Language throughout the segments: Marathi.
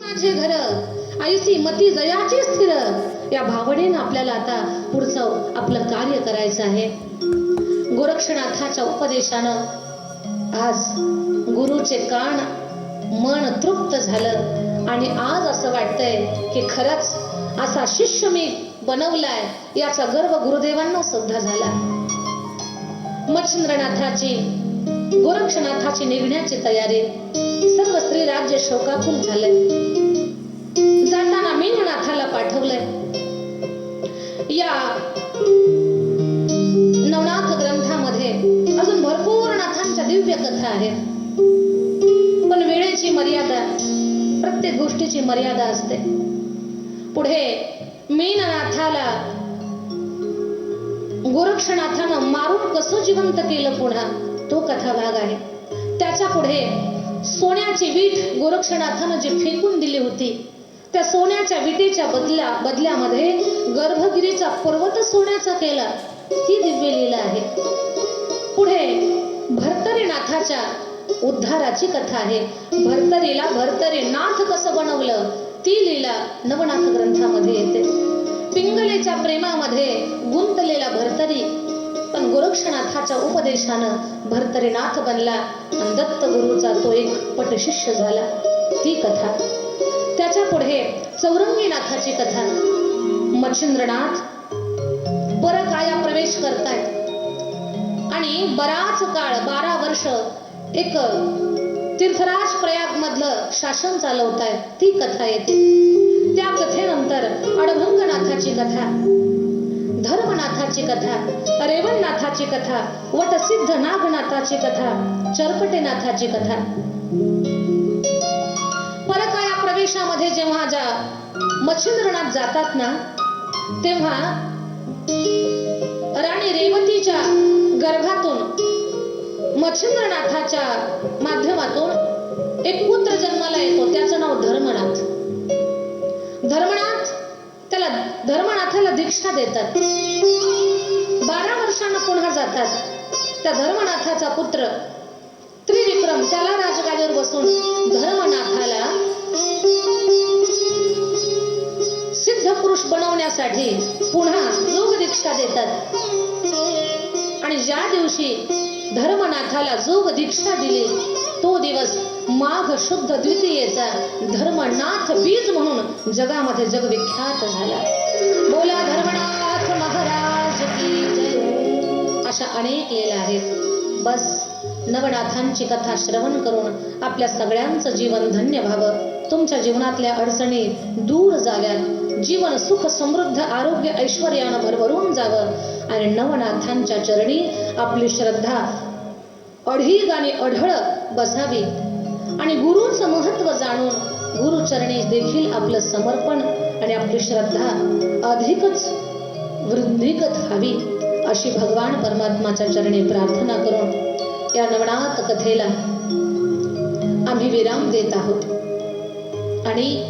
माझे घर ऐसी मती जयाची स्थिर. या भावनेनं आपल्याला आता पुढचं आपलं कार्य करायचं आहे. गोरक्षनाथाच्या उपदेशानं आज गुरुचे कान मन तृप्त झालं. आणि आज असं वाटतंय की खरंच असा शिष्य मी बनवलाय याचा गर्व गुरुदेवांना सुद्धा झाला. मच्छिंद्रनाथाची गोरक्षनाथाची निघण्याची तयारी. सर्व स्त्री राज्य शोकाकुल झाले जाताना मीननाथाला पाठवलंय. या नवनाथ ग्रंथामध्ये अजून भरपूर नाथांच्या दिव्य कथा आहेत. पण वेळेची मर्यादा प्रत्येक गोष्टीची मर्यादा असते. पुढे मीननाथाला गोरक्षनाथानं मारून कसं जिवंत केलं पुन्हा? तो कथा भाग आहे. त्याच्या पुढे सोन्याची वीट गोरक्षनाथानं जी फेकून दिली होती त्या सोन्याच्या विटेच्या बदल्या बदल्यामध्ये गर्भगिरीचा पर्वत सोन्याचा केला. ही दिव्य लीला आहे. पुढे भरतरीनाथाच्या उद्धाराची कथा आहे. भर्तरीला भर्तरी नाथ कसं बनवलं? ती लीला नवनाथ ग्रंथामध्ये येते. पिंगलेच्या प्रेमामध्ये गुंतलेला भर्तरी पण गोरक्षनाथाच्या उपदेशानं भरतरीनाथ बनला. आणि दत्त गुरुचा तो एक पटशिष्य झाला. ती कथा. त्याच्या पुढे चौरंगीनाथाची कथा. मच्छिंद्रनाथ बरकाया प्रवेश करतायत आणि बराच काळ बारा वर्ष एक तीर्थराज प्रयाग मधलं शासन चालवतायत ती कथा येते. त्या कथेनंतर अडभंगनाथाची कथा. धर्मनाथाची कथा रेवणनाथाची कथा वटसिद्ध नागनाथाची कथा चरपटेनाथाची कथा. परकाया प्रवेशामध्ये जेव्हा ज्या मच्छिंद्रनाथ जातात ना तेव्हा राणी रेवतीच्या गर्भातून मच्छिंद्रनाथाच्या माध्यमातून एक पुत्र जन्माला येतो त्याचं नाव धर्मनाथ धर्मनाथ. प्रतिष्ठा देतात. बारा वर्षांना पुन्हा जातात. त्या धर्मनाथाचा पुत्र त्रिविक्रम त्याला राजगादीवर बसून धर्मनाथाला सिद्ध पुरुष बनवण्यासाठी पुन्हा योग दीक्षा देतात. आणि ज्या दिवशी धर्मनाथाला जोग दीक्षा दिली तो दिवस माघ शुद्ध द्वितीयेचा धर्मनाथ बीज म्हणून जगामध्ये जगविख्यात झाला. अशा अनेक लीला आहेत. बस नवनाथांची कथा श्रवण करून आपल्या सगळ्यांचं जीवन धन्य व्हावं. तुमच्या जीवनातल्या अडचणी दूर जाव्यात जीवन सुख समृद्ध आरोग्य ऐश्वर्यानं भरभरून जावं. आणि नवनाथांच्या चरणी आपली श्रद्धा अढीग आणि अढळ बसावी. आणि गुरुचं महत्त्व जाणून गुरुचरणी देखील आपलं समर्पण आणि आपली श्रद्धा अधिकच वृद्धिगत व्हावी. अशी भगवान परमात्माच्या चरणी प्रार्थना करून या नवनाथ कथेला आम्ही विराम देत आहोत. आणि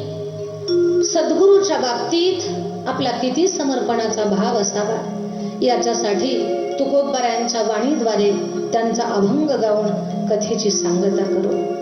सद्गुरूच्या बाबतीत आपला किती समर्पणाचा भाव असावा याच्यासाठी तुकोबारायांच्या वाणीद्वारे त्यांचा अभंग गाऊन कथेची सांगता करू.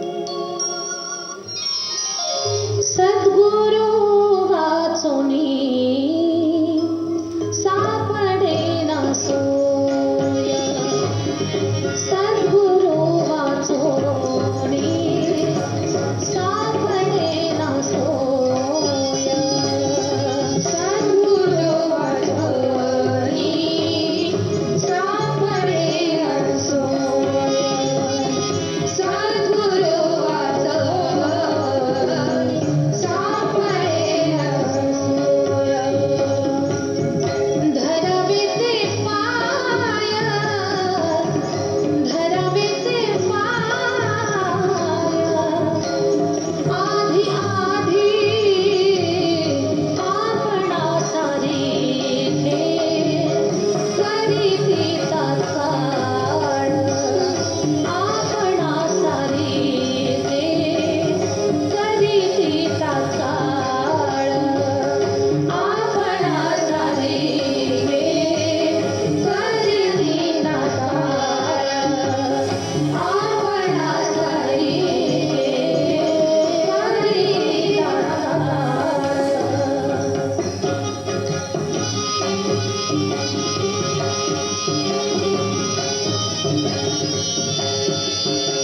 Música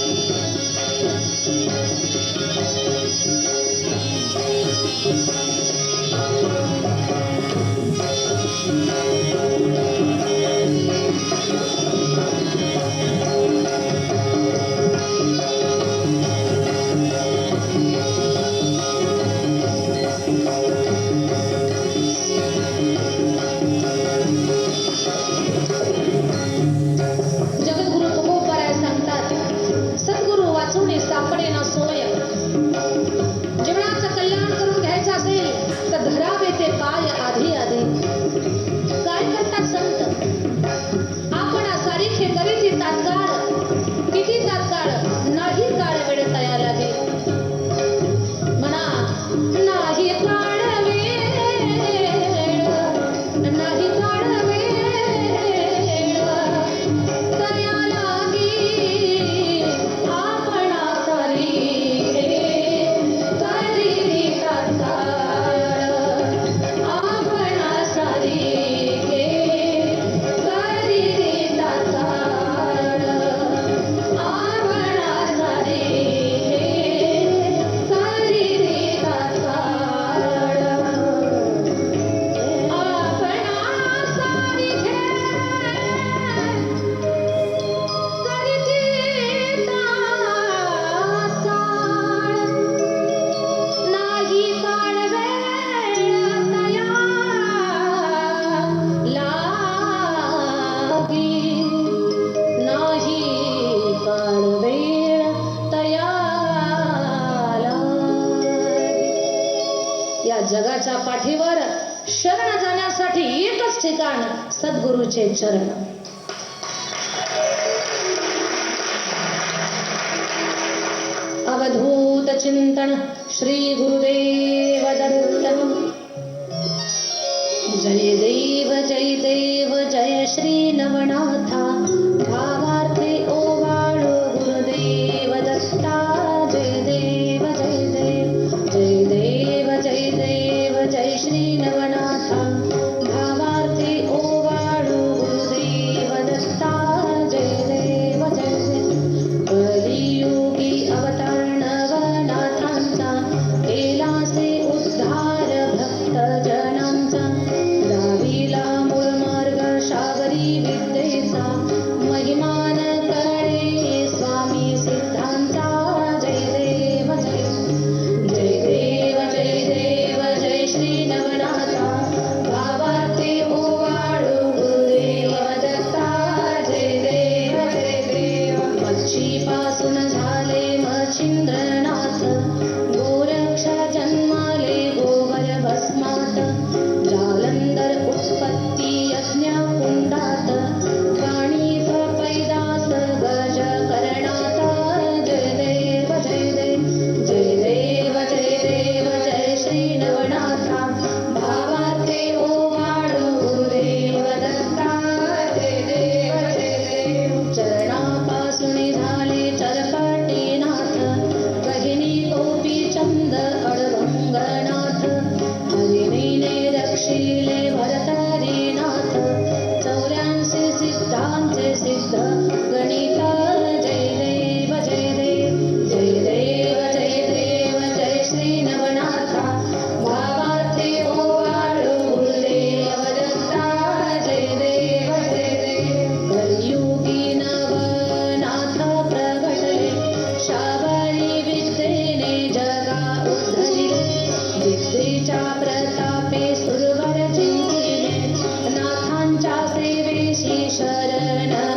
सद्गुरूचे चरण. अवधूत चिंतन श्री गुरुदेव दत्त जय देव जय देव जय श्री नवनाथा. ശരണ